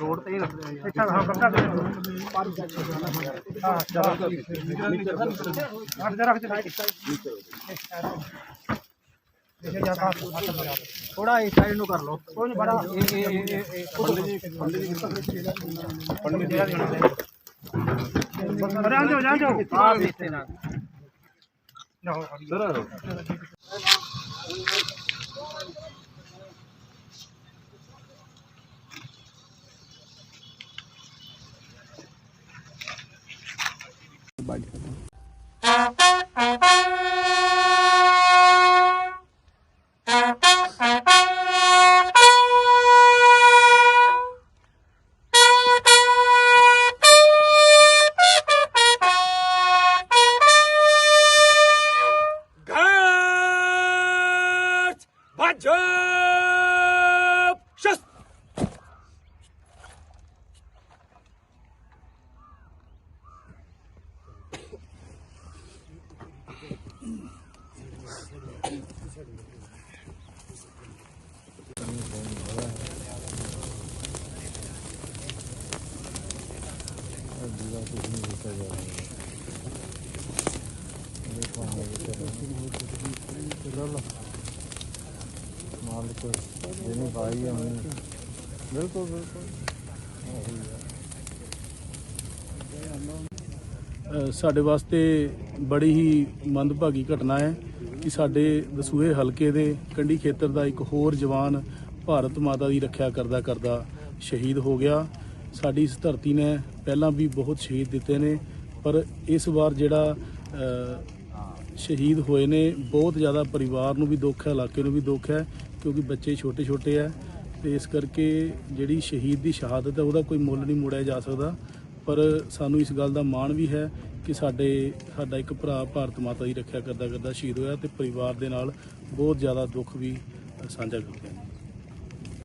Road ਤੇ ਹੀ ਰੱਖਦੇ ਆ ਇੱਥੇ ਹਾਂ ਬੱਕਾ ਦੇ ਹਾਂ ਚਲੋ ਹਟ ਜਾ ਰੱਖ ਦੇ ਦੇਖੇ ਜਾ ਕਾ ਥੋੜਾ ਇਸ ਸਾਈਡ ਨੂੰ ਕਰ ਲਓ ਕੋਈ ਨਹੀਂ ਬੜਾ ਇਹ ਇਹ ਇਹ ਇਹ- ਇਹ ਪੱਲੇ ਦੀ ਪੱਲੇ ਦੀ ਪੰਡੇ ਦੇ ਰਾਂ ਜਾਓ ਜਾਂ ਜਾਓ ਆ ਵੇਚਦੇ ਨਾ ਜਾਓ Bye. ਮਾਲਕ ਜਿਹਨੇ ਪਾਈ ਆ ਉਹਨੇ ਬਿਲਕੁਲ ਬਿਲਕੁਲ ਸਾਡੇ ਵਾਸਤੇ ਬੜੀ ਹੀ ਮੰਦਭਾਗੀ ਘਟਨਾ ਹੈ ਕਿ ਸਾਡੇ ਦਸੂਹੇ ਹਲਕੇ ਦੇ ਕੰਢੀ ਖੇਤਰ ਦਾ ਇੱਕ ਹੋਰ ਜਵਾਨ ਭਾਰਤ ਮਾਤਾ ਦੀ ਰੱਖਿਆ ਕਰਦਾ ਕਰਦਾ ਸ਼ਹੀਦ ਹੋ ਗਿਆ। ਸਾਡੀ ਇਸ ਧਰਤੀ ਨੇ ਪਹਿਲਾਂ ਵੀ ਬਹੁਤ ਸ਼ਹੀਦ ਦਿੱਤੇ ਨੇ, ਪਰ ਇਸ ਵਾਰ ਜਿਹੜਾ ਸ਼ਹੀਦ ਹੋਏ ਨੇ, ਬਹੁਤ ਜ਼ਿਆਦਾ ਪਰਿਵਾਰ ਨੂੰ ਵੀ ਦੁੱਖ ਹੈ, ਇਲਾਕੇ ਨੂੰ ਵੀ ਦੁੱਖ ਹੈ, ਕਿਉਂਕਿ ਬੱਚੇ ਛੋਟੇ ਛੋਟੇ ਹੈ, ਤੇ ਇਸ ਕਰਕੇ ਜਿਹੜੀ ਸ਼ਹੀਦ ਦੀ ਸ਼ਹਾਦਤ ਹੈ, ਉਹਦਾ ਕੋਈ ਮੁੱਲ ਨਹੀਂ ਮੋੜਿਆ ਜਾ ਸਕਦਾ, ਪਰ ਸਾਨੂੰ ਇਸ ਗੱਲ ਦਾ ਮਾਣ ਵੀ ਹੈ ਕਿ ਸਾਡੇ, ਸਾਡਾ ਇੱਕ ਭਰਾ ਭਾਰਤ ਮਾਤਾ ਦੀ ਰੱਖਿਆ ਕਰਦਾ ਕਰਦਾ ਸ਼ਹੀਦ ਹੋਇਆ, ਤੇ ਪਰਿਵਾਰ ਦੇ ਨਾਲ ਬਹੁਤ ਜ਼ਿਆਦਾ ਦੁੱਖ ਵੀ ਸਾਂਝਾ ਕਰਦੇ ਹਾਂ